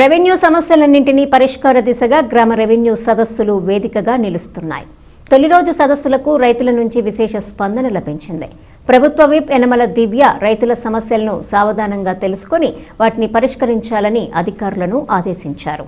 Revenue సమస్యలన్నింటినీ పరిష్కార దిశగా గ్రామ రెవెన్యూ సదస్సులు వేదికగా నిలుస్తున్నాయి. తొలి రోజు సదస్సులకు రైతుల నుంచి విశేష స్పందన లభించింది. ప్రభుత్వ విప్ యనమల దివ్య రైతుల సమస్యలను సావధానంగా తెలుసుకొని వాటిని పరిష్కరించాలని అధికారులను ఆదేశించారు.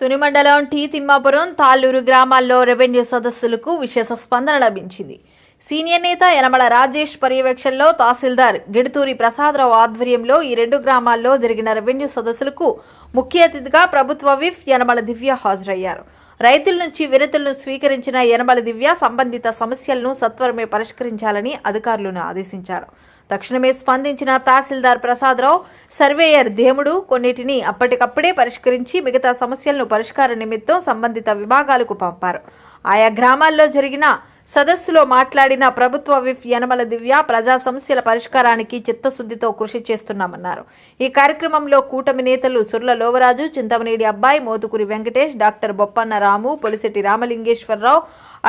తునిమండలం టీ తిమ్మాపురం తాళ్ళూరు గ్రామాల్లో రెవెన్యూ సదస్సులకు విశేష స్పందన లభించింది. సీనియర్ నేత యనమల రాజేష్ పర్యవేక్షణలో తహసీల్దార్ గిడుతూరి ప్రసాదరావు ఆధ్వర్యంలో ఈ రెండు గ్రామాల్లో జరిగిన రెవెన్యూ సదస్సులకు ముఖ్య అతిథిగా ప్రభుత్వ విఫ్ యనమల దివ్య హాజరయ్యారు. రైతుల నుంచి వినతులను స్వీకరించిన యనమల దివ్య సంబంధిత సమస్యలను సత్వరమే పరిష్కరించాలని అధికారులను ఆదేశించారు. తక్షణమే స్పందించిన తహసీల్దార్ ప్రసాదరావు సర్వేయర్ దేముడు కొన్నిటిని అప్పటికప్పుడే పరిష్కరించి మిగతా సమస్యలను పరిష్కార నిమిత్తం సంబంధిత విభాగాలకు పంపారు. ఆయా గ్రామాల్లో జరిగిన సదస్సులో మాట్లాడిన ప్రభుత్వ విఫ్ యనమల దివ్య ప్రజా సమస్యల పరిష్కారానికి చిత్తశుద్ధితో కృషి చేస్తున్నామన్నారు. ఈ కార్యక్రమంలో కూటమి నేతలు సుర్ల లోవరాజు చింతమనేడి అబ్బాయి మోతుకురి వెంకటేష్ డాక్టర్ బొప్పన్న రాము పొలిశెట్టి రామలింగేశ్వరరావు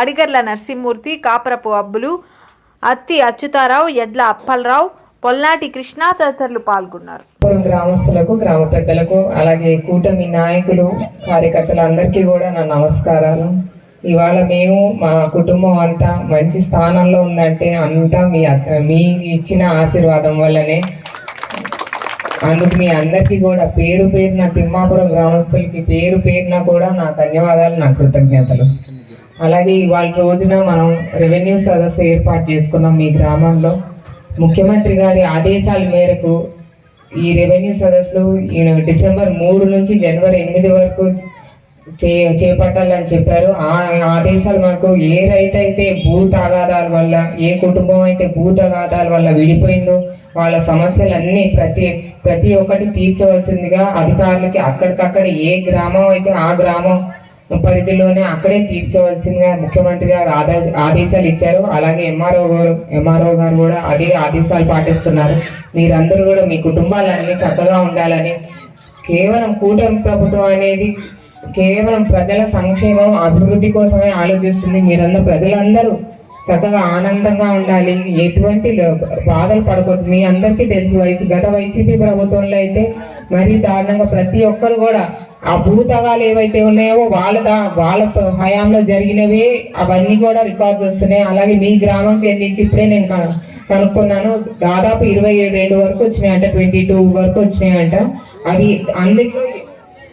అడిగర్ల నరసింహమూర్తి కాపరపు అబ్బులు అత్తి అచ్యుతారావు ఎడ్ల అప్పలరావు పొల్నాటి కృష్ణ తదితరులు పాల్గొన్నారు. గ్రామస్తులకు గ్రామ పెద్దలకు అలాగే కూటమి నాయకులు కార్యకర్తలు అందరికీ కూడా నా నమస్కారాలు. ఇవాళ మేము మా కుటుంబం అంతా మంచి స్థానంలో ఉందంటే అంతా మీ మీ ఇచ్చిన ఆశీర్వాదం వల్లనే. అందుకు మీ అందరికీ కూడా పేరు పేరున తిమ్మాపురం గ్రామస్తులకి పేరు పేరున కూడా నా ధన్యవాదాలు నా కృతజ్ఞతలు. అలాగే ఇవాళ రోజున మనం రెవెన్యూ సదస్సు ఏర్పాటు చేసుకున్నాం మీ గ్రామంలో. ముఖ్యమంత్రి గారి ఆదేశాల మేరకు ఈ రెవెన్యూ సదస్సులు ఈయన డిసెంబర్ మూడు నుంచి జనవరి ఎనిమిది వరకు చే చేపట్టాలని చెప్పారు. ఆ ఆదేశాలు మాకు ఏ రైతు అయితే భూ తగాదాల వల్ల ఏ కుటుంబం అయితే భూ తగాదాల వల్ల విడిపోయిందో వాళ్ళ సమస్యలన్నీ ప్రతి ప్రతి ఒక్కటి తీర్చవలసిందిగా అధికారులకి అక్కడికక్కడ ఏ గ్రామం అయితే ఆ గ్రామం పరిధిలోనే అక్కడే తీర్చవలసిందిగా ముఖ్యమంత్రి గారు ఆదా ఆదేశాలు ఇచ్చారు. అలాగే ఎంఆర్ఓ గారు ఎంఆర్ఓ గారు కూడా అదే ఆదేశాలు పాటిస్తున్నారు. మీరందరూ కూడా మీ కుటుంబాలన్నీ చక్కగా ఉండాలని కేవలం కూటమి ప్రభుత్వం అనేది కేవలం ప్రజల సంక్షేమం అభివృద్ధి కోసమే ఆలోచిస్తుంది మీరందరూ ప్రజలందరూ. చక్కగా ఆనందంగా ఉండాలి. ఎటువంటి బాధలు పడకూడదు. మీ అందరికీ తెలుసు వయసు గత వైసీపీ ప్రభుత్వంలో అయితే మరీ దారుణంగా ప్రతి ఒక్కరు కూడా ఆ భూతగాలు ఏవైతే ఉన్నాయో వాళ్ళ వాళ్ళ హయాంలో జరిగినవే అవన్నీ కూడా రికార్డ్స్ వస్తున్నాయి. అలాగే మీ గ్రామం చెందించి ఇప్పుడే నేను కనుక్కున్నాను. దాదాపు ఇరవై రెండు వరకు వచ్చినాయి అంటే ట్వంటీ టూ వరకు వచ్చినాయంట. అవి అందులో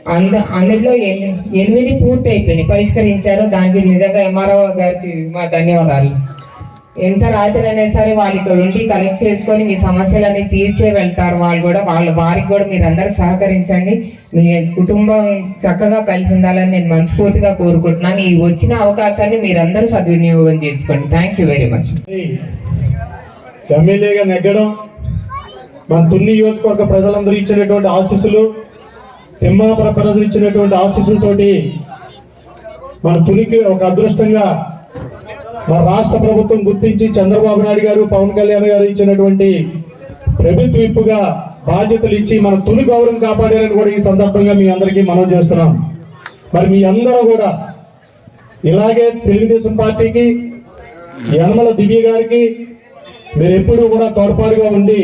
అంద అందులో ఎన్ని- ఎనిమిది పూర్తి అయిపోయినాయి పరిష్కరించారు దానికి నిజంగా ఎంఆర్ఓ గారికి మా ధన్యవాదాలు. ఎంత రాత్రి అయినా సరే వాళ్ళు ఇక్కడ ఉండి కలెక్ట్ చేసుకొని మీ సమస్యలన్నీ తీర్చే వెళ్తారు వాళ్ళు కూడా. వాళ్ళ వారికి కూడా మీరు అందరూ సహకరించండి. మీ కుటుంబం చక్కగా కలిసి ఉండాలని నేను మనస్ఫూర్తిగా కోరుకుంటున్నాను. ఈ వచ్చిన అవకాశాన్ని మీరందరూ సద్వినియోగం చేసుకోండి. థ్యాంక్ యూ వెరీ మచ్ ఎమ్మెల్యేగా నెగ్గడం మన తున్ని నియోజకవర్గ ప్రజలందరూ ఇచ్చినటువంటి ఆశీస్సులు. తిమ్మాపుర ప్రజలు ఇచ్చినటువంటి ఆశీస్సులతోటి మన తునికి ఒక అదృష్టంగా మన రాష్ట్ర ప్రభుత్వం గుర్తించి చంద్రబాబు నాయుడు గారు పవన్ కళ్యాణ్ గారు ఇచ్చినటువంటి ప్రభుత్వ విప్పుగా బాధ్యతలు ఇచ్చి మన తుని గౌరవం కాపాడారని కూడా ఈ సందర్భంగా మీ అందరికీ మనం చేస్తున్నాం. మరి మీ అందరూ కూడా ఇలాగే తెలుగుదేశం పార్టీకి యనమల దివ్య గారికి మీరు ఎప్పుడూ కూడా తోడ్పాటుగా ఉండి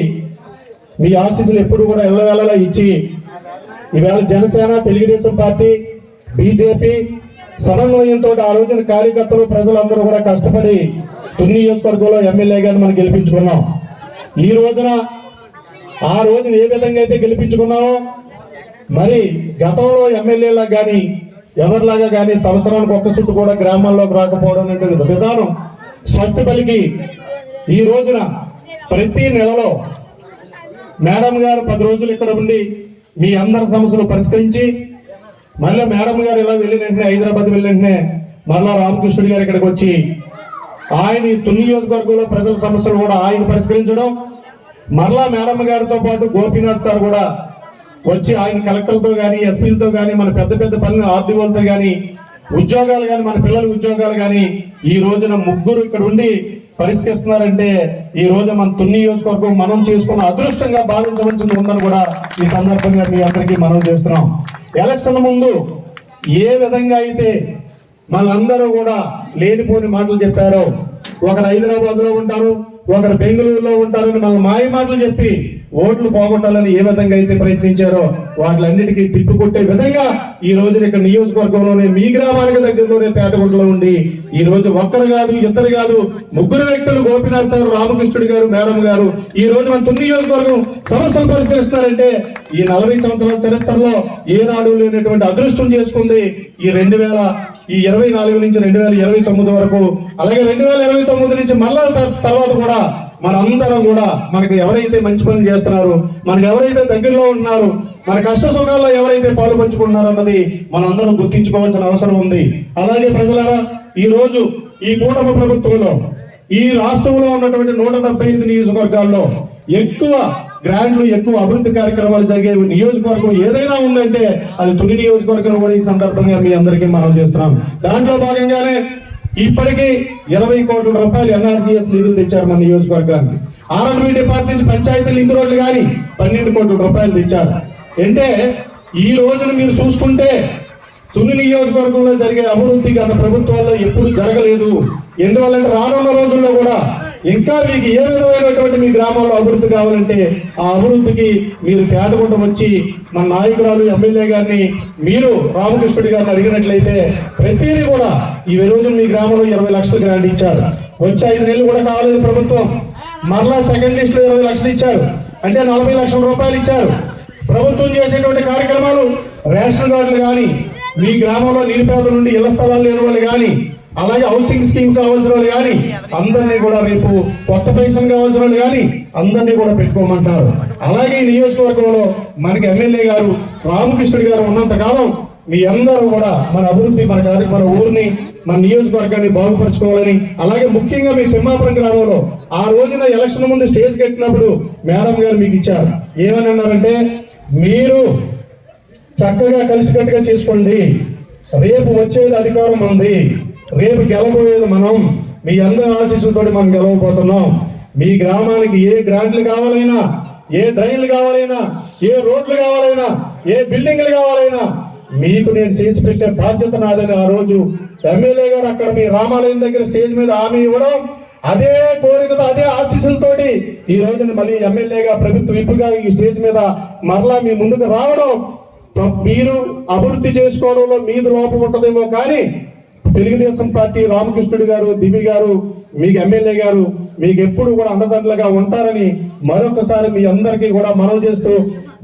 మీ ఆశీస్సులు ఎప్పుడు కూడా ఎల్లవెల్లలా ఇచ్చి ఈవేళ జనసేన తెలుగుదేశం పార్టీ బీజేపీ సమన్వయంతో ఆ రోజున కార్యకర్తలు ప్రజలందరూ కూడా కష్టపడి తుని నియోజకవర్గంలో ఎమ్మెల్యే గారిని మనం గెలిపించుకున్నాం. ఈ రోజున ఆ రోజున ఏ విధంగా అయితే గెలిపించుకున్నామో మరి గతంలో ఎమ్మెల్యేలా కానీ ఎవరిలాగా కానీ సంవత్సరానికి ఒక్క చుట్టూ కూడా గ్రామాల్లోకి రాకపోవడం అనేటువంటి విధానం స్వస్తి పలికి ఈ రోజున ప్రతి నెలలో మేడం గారు పది రోజులు ఇక్కడ ఉండి మీ అందరి సమస్యలు పరిష్కరించి మళ్ళీ మేడం గారు ఇలా వెళ్ళిన వెంటనే హైదరాబాద్ వెళ్ళిన వెంటనే మళ్ళా రామకృష్ణుడు గారు ఇక్కడికి వచ్చి ఆయన ఈ తుని నియోజకవర్గంలో ప్రజల సమస్యలు కూడా ఆయన పరిష్కరించడం మరలా మేడం గారితో పాటు గోపీనాథ్ సార్ కూడా వచ్చి ఆయన కలెక్టర్తో కానీ ఎస్పీలతో కానీ మన పెద్ద పెద్ద పనులు ఆర్డీఓలతో కానీ ఉద్యోగాలు కానీ మన పిల్లల ఉద్యోగాలు కానీ ఈ రోజున ముగ్గురు ఇక్కడ ఉండి పరిష్కరిస్తున్నారంటే ఈ రోజు మన తున్ని నియోజకవర్గం మనం చేసుకున్న అదృష్టంగా భావించవలసింది ఉందని కూడా ఈ సందర్భంగా మీ అందరికీ మనం చేస్తున్నాం. ఎలక్షన్ ముందు ఏ విధంగా అయితే మనందరూ కూడా లేనిపోని మాటలు చెప్పారో ఒకరు హైదరాబాద్లో ఉంటారు ఒకరు బెంగళూరులో ఉంటారని మన మాయ మాటలు చెప్పి ఓట్లు పోగొట్టాలని ఏ విధంగా అయితే ప్రయత్నించారో వాటిలన్నిటికీ తిప్పుకొట్టే విధంగా ఈ రోజు ఇక్కడ నియోజకవర్గంలోనే మీ గ్రామానికి దగ్గరలోనే పేటగుంటలో ఉండి ఈ రోజు ఒక్కరు కాదు ఇద్దరు కాదు ముగ్గురు వ్యక్తులు గోపినాథ్ సార్ రామకృష్ణుడు గారు మేడం గారు ఈ రోజు మన తొమ్మిది నియోజకవర్గం సమస్యలు పరిష్కరిస్తారంటే ఈ నలభై సంవత్సరాల చరిత్రలో ఏనాడు లేనటువంటి అదృష్టం చేసుకుంది ఈ రెండు వేల ఈ ఇరవై నాలుగు నుంచి రెండు వేల ఇరవై తొమ్మిది వరకు అలాగే రెండు వేల ఇరవై తొమ్మిది నుంచి మళ్ళా తర్వాత కూడా మనందరం కూడా మనకు ఎవరైతే మంచి పనులు చేస్తున్నారు మనకు ఎవరైతే దగ్గరలో ఉన్నారు మన కష్ట సుఖాల్లో ఎవరైతే పాలు పంచుకుంటున్నారో అన్నది మనందరం గుర్తించుకోవాల్సిన అవసరం ఉంది. అలాగే ప్రజలారా ఈ రోజు ఈ కూటమి ప్రభుత్వంలో ఈ రాష్ట్రంలో ఉన్నటువంటి నూట డెబ్బై ఐదు నియోజకవర్గాల్లో ఎక్కువ గ్రాండ్లు ఎక్కువ అభివృద్ధి కార్యక్రమాలు జరిగే నియోజకవర్గం ఏదైనా ఉందంటే అది తుని నియోజకవర్గం కూడా ఈ సందర్భంగా మీ అందరికీ మనం చేస్తున్నాం. దాంట్లో భాగంగానే ఇప్పటికీ ఇరవై కోట్ల రూపాయలు ఎన్ఆర్జీఎస్ నిధులు తెచ్చారు మన నియోజకవర్గానికి. ఆర్ఎండ్బి డిపార్ట్మెంట్ నుంచి పంచాయతీ లింక్ రోడ్లు కానీ పన్నెండు కోట్ల రూపాయలు తెచ్చారు. అంటే ఈ రోజున మీరు చూసుకుంటే తుని నియోజకవర్గంలో జరిగే అభివృద్ధి గత ప్రభుత్వాల్లో ఎప్పుడు జరగలేదు. ఎందువల్లంటే రానున్న రోజుల్లో కూడా ఇంకా మీకు ఏ విధమైనటువంటి మీ గ్రామంలో అభివృద్ధి కావాలంటే ఆ అభివృద్ధికి మీరు తేటగుంట వచ్చి మన నాయకురాలు ఎమ్మెల్యే గారిని మీరు రామకృష్ణుడి గారిని అడిగినట్లయితే ప్రతిదీ కూడా ఈ రోజు మీ గ్రామంలో ఇరవై లక్షలు గ్రాంట్ ఇచ్చారు. వచ్చే ఐదు నెలలు కూడా కాలేదు ప్రభుత్వం. మరలా సెకండ్ లిస్ట్లో ఇరవై లక్షలు ఇచ్చారు. అంటే నలభై లక్షల రూపాయలు ఇచ్చారు. ప్రభుత్వం చేసేటువంటి కార్యక్రమాలు రేషన్ కార్డులు కానీ మీ గ్రామంలో నిరుపేద నుండి ఇళ్ళ స్థలాలు లేని వాళ్ళు కానీ అలాగే హౌసింగ్ స్కీమ్ కావాల్సిన వాళ్ళు కానీ అందరినీ కూడా రేపు కొత్త పెన్షన్ కావాల్సిన వాళ్ళు కానీ అందరినీ కూడా పెట్టుకోమంటారు. అలాగే ఈ నియోజకవర్గంలో మనకి ఎమ్మెల్యే గారు రామకృష్ణుడు గారు ఉన్నంత కాలం మీ అందరూ కూడా మన అభివృద్ధి మన మన ఊరిని మన నియోజకవర్గాన్ని బాగుపరచుకోవాలని అలాగే ముఖ్యంగా మీ తిమ్మాపురం గ్రామంలో ఆ రోజున ఎలక్షన్ ముందు స్టేజ్ కట్టినప్పుడు మేడం గారు మీకు ఇచ్చారు. ఏమని అన్నారంటే మీరు చక్కగా కలిసికట్టుగా చేసుకోండి. రేపు వచ్చేది అధికారం ఉంది రేపు గెలబోయేది మనం. మీ అందరి ఆశీస్సులతో మనం గెలవబోతున్నాం. మీ గ్రామానికి ఏ గ్రాంట్లు కావాలైనా ఏ డ్రైన్లు కావాలైనా ఏ రోడ్లు కావాలైనా ఏ బిల్డింగ్లు కావాలైనా మీకు నేను చేసి పెట్టే బాధ్యత నాదని ఆ రోజు ఎమ్మెల్యే గారు అక్కడ మీ రామాలయం దగ్గర స్టేజ్ మీద హామీ ఇవ్వడం అదే కోరికతో అదే ఆశీస్సులతోటి ఈ రోజున మళ్ళీ ఎమ్మెల్యేగా ప్రభుత్వ విప్పుగా ఈ స్టేజ్ మీద మరలా మీ ముందుకు రావడం. మీరు అభివృద్ధి చేసుకోవడంలో మీది లోపం ఉంటుందేమో కానీ తెలుగుదేశం పార్టీ రామకృష్ణుడు గారు దివి గారు మీకు ఎమ్మెల్యే గారు మీకు ఎప్పుడు కూడా అండదండలుగా ఉంటారని మరొకసారి మీ అందరికీ కూడా మనవి చేస్తూ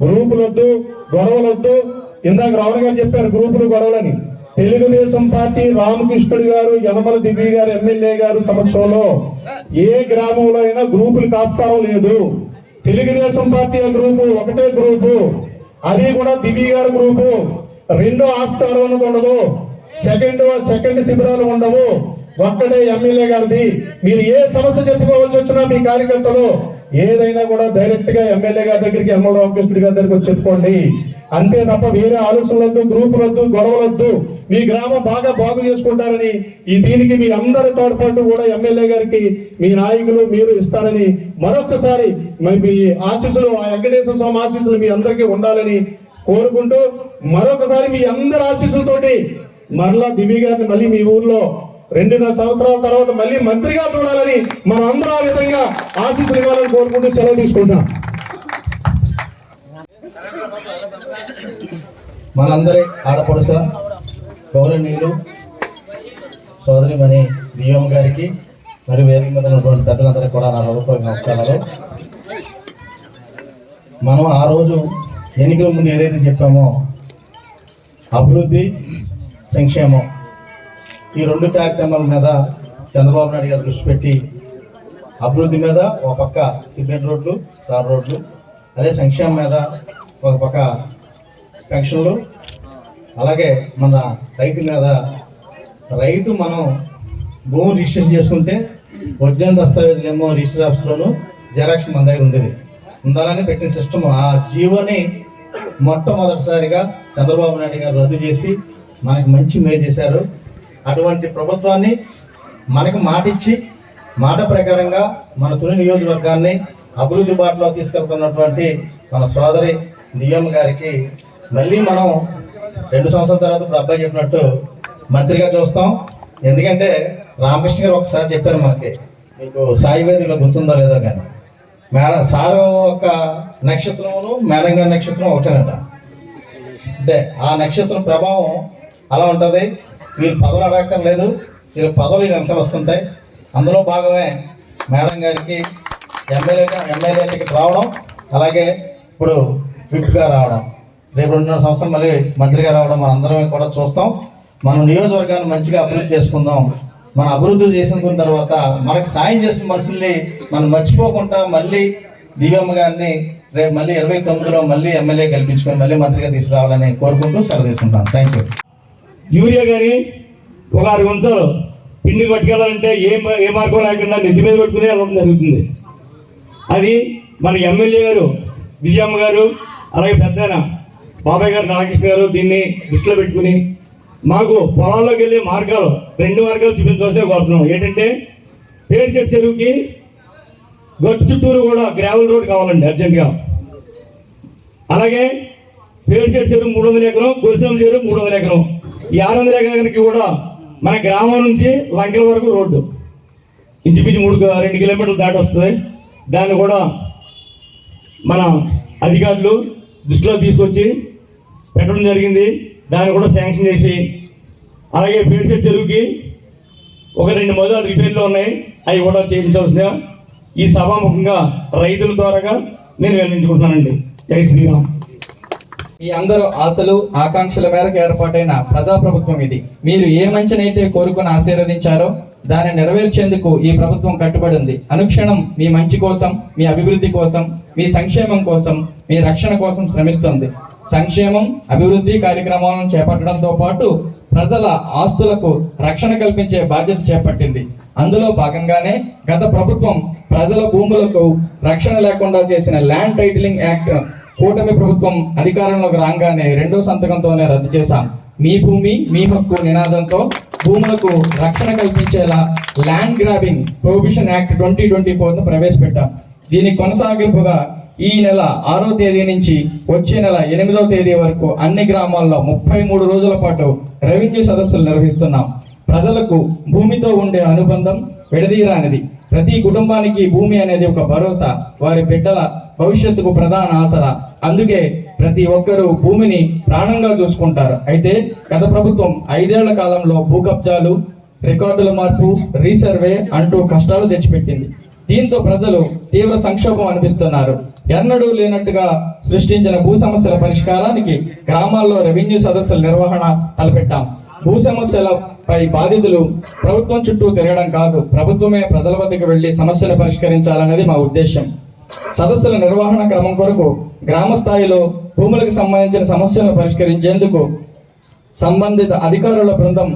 గ్రూపులొద్దు గొడవలొద్దు. ఇందాక రావణ గారు చెప్పారు గ్రూపులు గొడవలని. తెలుగుదేశం పార్టీ రామకృష్ణుడు గారు యనమల దివి గారు ఎమ్మెల్యే గారు సమక్షంలో ఏ గ్రామంలో అయినా గ్రూపులు ఆస్కారం లేదు. తెలుగుదేశం పార్టీ గ్రూపు ఒకటే గ్రూపు. అది కూడా దివి గారు గ్రూపు. రెండో ఆస్కారం ఉండదు. సెకండ్ సెకండ్ శిబిరాలు ఉండవు. ఒక్కడే ఎమ్మెల్యే గారిది. మీరు ఏ సమస్య చెప్పుకోవచ్చు వచ్చినా మీ కార్యకర్తలు ఏదైనా కూడా డైరెక్ట్గా ఎమ్మెల్యే గారి దగ్గరికి ఎమ్మెల్యే రామకృష్ణుడి గారి దగ్గరికి వచ్చి చెప్పుకోండి. అంతే తప్ప వేరే ఆలోచనలొద్దు గ్రూపులొద్దు గొడవలొద్దు. మీ గ్రామం బాగా బాగు చేసుకుంటారని ఈ దీనికి మీ అందరి తోడ్పాటు కూడా ఎమ్మెల్యే గారికి మీ నాయకులు మీరు ఇస్తారని మరొకసారి మీ ఆశీస్సులు ఆ వెంకటేశ్వర స్వామి ఆశీస్సులు మీ అందరికీ ఉండాలని కోరుకుంటూ మరొకసారి మీ అందరి ఆశీస్సులతోటి మరలా దివి గారిని మళ్ళీ మీ ఊర్లో రెండున్నర సంవత్సరాల తర్వాత మళ్ళీ మంత్రిగా చూడాలని మనం అందరూ ఆ విధంగా ఆశీస్సులు ఇవ్వాలని కోరుకుంటూ సెలవు తీసుకుంటాం మనందరి ఆడపడుస గౌరవనీయులు సోదరిమణి దివ్యమ్మ గారికి మరియు వేదిక మీద ఉన్నటువంటి పెద్దలందరికీ కూడా నా హృదయపూర్వక నమస్కారాలు. మనం ఆ రోజు ఎన్నికల ముందు ఏదైతే చెప్పామో అభివృద్ధి సంక్షేమం. ఈ రెండు కార్యక్రమాల మీద చంద్రబాబు నాయుడు గారు దృష్టి పెట్టి అభివృద్ధి మీద ఒక పక్క సిమెంట్ రోడ్లు తార్ రోడ్లు అదే సంక్షేమం మీద ఒక పక్క పెన్షన్లు అలాగే మన రైతు మీద రైతు మనం భూమి రిజిస్టర్ చేసుకుంటే వజ్జన దస్తావేజులేమో రిజిస్టర్ ఆఫీస్లోను జెరాక్స్ మన దగ్గర ఉండేది. ఉండాలని పెట్టిన సిస్టమ్ ఆ జీవోని మొట్టమొదటిసారిగా చంద్రబాబు నాయుడు గారు రద్దు చేసి మనకి మంచి మేలు చేశారు. అటువంటి ప్రభుత్వాన్ని మనకు మాట ఇచ్చి మాట ప్రకారంగా మన తొలి నియోజకవర్గాన్ని అభివృద్ధి బాటలో తీసుకెళ్తున్నటువంటి మన సోదరి నియమ్ గారికి మళ్ళీ మనం రెండు సంవత్సరాల తర్వాత ఇప్పుడు అబ్బాయి చెప్పినట్టు మంత్రిగా చూస్తాం. ఎందుకంటే రామకృష్ణ గారు ఒకసారి చెప్పారు మనకి మీకు సాయి వేదికలో గుర్తుందో లేదో కానీ. మేడం సారు ఒక నక్షత్రమును మేడం గారి నక్షత్రం ఒకటేనట. అంటే ఆ నక్షత్రం ప్రభావం అలా ఉంటుంది. వీళ్ళు పదవులు అడగక్కర్లేదు. వీళ్ళ పదవులు వెనకాల వస్తుంటాయి. అందులో భాగమే మేడం గారికి ఎమ్మెల్యే ఎమ్మెల్యేకి రావడం అలాగే ఇప్పుడు విప్గా రావడం. రేపు రెండున్నర సంవత్సరం మళ్ళీ మంత్రిగా రావడం మన అందరం కూడా చూస్తాం. మనం నియోజకవర్గాన్ని మంచిగా అభివృద్ధి చేసుకుందాం. మన అభివృద్ధి చేసిన తర్వాత మనకు సాయం చేసిన మనుషుల్ని మనం మర్చిపోకుండా మళ్ళీ దివ్యమ్మ గారిని రేపు మళ్ళీ ఇరవై తొమ్మిదిలో మళ్ళీ ఎమ్మెల్యే కల్పించుకొని మళ్ళీ మంత్రిగా తీసుకురావాలని కోరుకుంటూ సెలవు తీసుకుంటాను. థ్యాంక్ యూ యూరియా కానీ ఒక ఆరు గుంతలు పిండి పట్టుకెళ్ళాలంటే ఏ ఏ మార్గం లేకుండా నెత్తి మీద పట్టుకునే వెళ్ళడం జరుగుతుంది. అది మన ఎమ్మెల్యే గారు విజయమ్మ గారు అలాగే పెద్దన బాబాయ్ గారు రామకృష్ణ గారు దీన్ని దృష్టిలో పెట్టుకుని మాకు పొలాల్లోకి వెళ్ళే మార్గాలు రెండు మార్గాలు చూపించవలసిన కోరుతున్నాం. ఏంటంటే పేరుచెట్టు చెరువుకి గట్టు చుట్టూరు కూడా గ్రావెల్ రోడ్ కావాలండి అర్జెంటుగా. అలాగే పేరుచెట్టు చెరువు మూడు వందల ఎకరం గొలుసం చెరువు మూడు వందల ఎకరం. ఈ ఆరు వందల ఎకరానికి కూడా మన గ్రామం నుంచి లంకల వరకు రోడ్డు. ఇంచుమించు మూడు రెండు కిలోమీటర్లు దాటి వస్తుంది. దాన్ని కూడా మన అధికారులు దృష్టిలో తీసుకొచ్చి పెట్టడం జరిగింది. దాన్ని కూడా శాంక్షన్ చేసి అలాగే పేరుచెట్టు చెరువుకి ఒక రెండు మొదలు రిపేర్లు ఉన్నాయి. అవి కూడా చేయించవలసిన ఈ సభాముఖంగా రైతుల ద్వారాగా నేను వినియోగించుకుంటున్నానండి జై శ్రీరామ్. మీ అందరూ ఆశలు ఆకాంక్షల మేరకు ఏర్పాటైన ప్రజాప్రభుత్వం ఇది. మీరు ఏ మంచినైతే కోరుకుని ఆశీర్వదించారో దాన్ని నెరవేర్చేందుకు ఈ ప్రభుత్వం కట్టుబడి ఉంది అనుక్షణం మీ మంచి కోసం మీ అభివృద్ధి కోసం మీ సంక్షేమం కోసం మీ రక్షణ కోసం శ్రమిస్తుంది. సంక్షేమం అభివృద్ధి కార్యక్రమాలను చేపట్టడంతో పాటు ప్రజల ఆస్తులకు రక్షణ కల్పించే బాధ్యత చేపట్టింది. అందులో భాగంగానే గత ప్రభుత్వం ప్రజల భూములకు రక్షణ లేకుండా చేసిన ల్యాండ్ టైటిలింగ్ యాక్ట్ కూటమి ప్రభుత్వం అధికారంలోకి రాగానే రెండో సంతకంతోనే రద్దు చేశాం. మీ భూమి మీ హక్కు నినాదంతో భూములకు రక్షణ కల్పించేలా land grabbing prohibition act twenty twenty ను ప్రవేశపెట్టాం. దీని కొనసాగింపుగా ఈ నెల ఆరో తేదీ నుంచి వచ్చే నెల ఎనిమిదవ తేదీ వరకు అన్ని గ్రామాల్లో ముప్పై మూడు రోజుల పాటు రెవెన్యూ సదస్సులు నిర్వహిస్తున్నాం. ప్రజలకు భూమితో ఉండే అనుబంధం విడదీయరానిది. ప్రతి కుటుంబానికి భూమి అనేది ఒక భరోసా వారి బిడ్డల భవిష్యత్తుకు ప్రధాన ఆసరా. అందుకే ప్రతి ఒక్కరూ భూమిని ప్రాణంగా చూసుకుంటారు. అయితే గత ప్రభుత్వం ఐదేళ్ళ కాలంలో భూ కబ్జాలు రికార్డుల మార్పు రీసర్వే అంటూ కష్టాలు తెచ్చిపెట్టింది. దీంతో ప్రజలు తీవ్ర సంక్షోభం అనిపిస్తున్నారు. ఎన్నడూ లేనట్టుగా సృష్టించిన భూ సమస్యల పరిష్కారానికి గ్రామాల్లో రెవెన్యూ సదస్సుల నిర్వహణ తలపెట్టాం. భూ సమస్యల పై బాధితులు ప్రభుత్వం చుట్టూ తిరగడం కాదు ప్రభుత్వమే ప్రజల వద్దకు వెళ్ళి సమస్యలు పరిష్కరించాలన్నది మా ఉద్దేశం సదస్సుల నిర్వహణ క్రమం కొరకు గ్రామ స్థాయిలో భూములకు సంబంధించిన సమస్యలను పరిష్కరించేందుకు సంబంధిత అధికారుల బృందం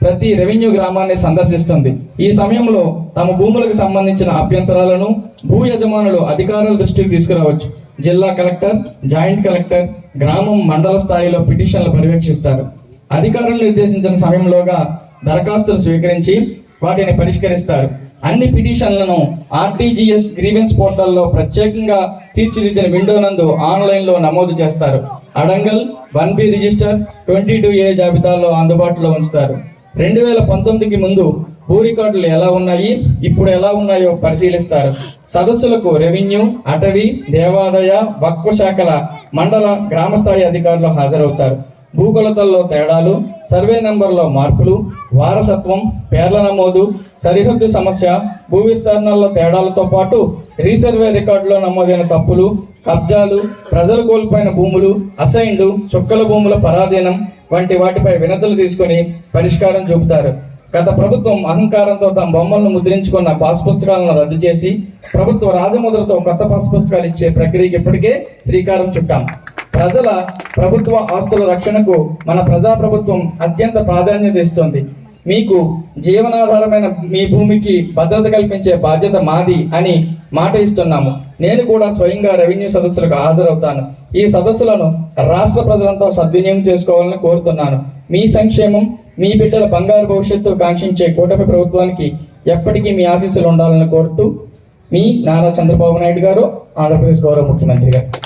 ప్రతి రెవెన్యూ గ్రామాన్ని సందర్శిస్తుంది. ఈ సమయంలో తమ భూములకు సంబంధించిన అభ్యంతరాలను భూ యజమానులు అధికారుల దృష్టికి తీసుకురావచ్చు. జిల్లా కలెక్టర్ జాయింట్ కలెక్టర్ గ్రామం మండల స్థాయిలో పిటిషన్లు పర్యవేక్షిస్తారు. అధికారులు నిర్దేశించిన సమయంలోగా దరఖాస్తులు స్వీకరించి వాటిని పరిష్కరిస్తారు. అన్ని పిటిషన్లను ఆర్టీజీఎస్ గ్రీవెన్స్ పోర్టల్లో ప్రత్యేకంగా తీర్చిదిద్దిన విండో నందు ఆన్లైన్లో నమోదు చేస్తారు. Adangal one B register twenty two A జాబితాలో అందుబాటులో ఉంచుతారు. రెండు వేల పంతొమ్మిదికి ముందు భూ రికార్డులు ఎలా ఉన్నాయి ఇప్పుడు ఎలా ఉన్నాయో పరిశీలిస్తారు. సదస్సులకు రెవెన్యూ అటవీ దేవాదాయ వక్ఫ్ శాఖల మండల గ్రామ స్థాయి అధికారులు హాజరవుతారు. భూకొలతల్లో తేడాలు సర్వే నంబర్లో మార్పులు వారసత్వం పేర్ల నమోదు సరిహద్దు సమస్య భూ విస్తరణల్లో తేడాలతో పాటు రీసర్వే రికార్డులో నమోదైన తప్పులు కబ్జాలు ప్రజలు కోల్పోయిన భూములు అసైన్లు చుక్కల భూముల పరాధీనం వంటి వాటిపై వినతులు తీసుకొని పరిష్కారం చూపుతారు. గత ప్రభుత్వం అహంకారంతో తమ బొమ్మలను ముద్రించుకున్న పాస్ పుస్తకాలను రద్దు చేసి ప్రభుత్వ రాజముద్రతో కొత్త పాస్ పుస్తకాలు ఇచ్చే ప్రక్రియకి ఇప్పటికే శ్రీకారం చుట్టాం. ప్రజల ప్రభుత్వ ఆస్తుల రక్షణకు మన ప్రజా ప్రభుత్వం అత్యంత ప్రాధాన్యత ఇస్తుంది. మీకు జీవనాధారమైన మీ భూమికి భద్రత కల్పించే బాధ్యత మాది అని మాట ఇస్తున్నాము. నేను కూడా స్వయంగా రెవెన్యూ సదస్సులకు హాజరవుతాను. ఈ సదస్సులను రాష్ట్ర ప్రజలంతా సద్వినియోగం చేసుకోవాలని కోరుతున్నాను. మీ సంక్షేమం మీ బిడ్డల బంగారు భవిష్యత్తు కాంక్షించే కూటమి ప్రభుత్వానికి ఎప్పటికీ మీ ఆశీస్సులు ఉండాలని కోరుతూ మీ నారా చంద్రబాబు నాయుడు గారు ఆంధ్రప్రదేశ్ గౌరవ ముఖ్యమంత్రి గారు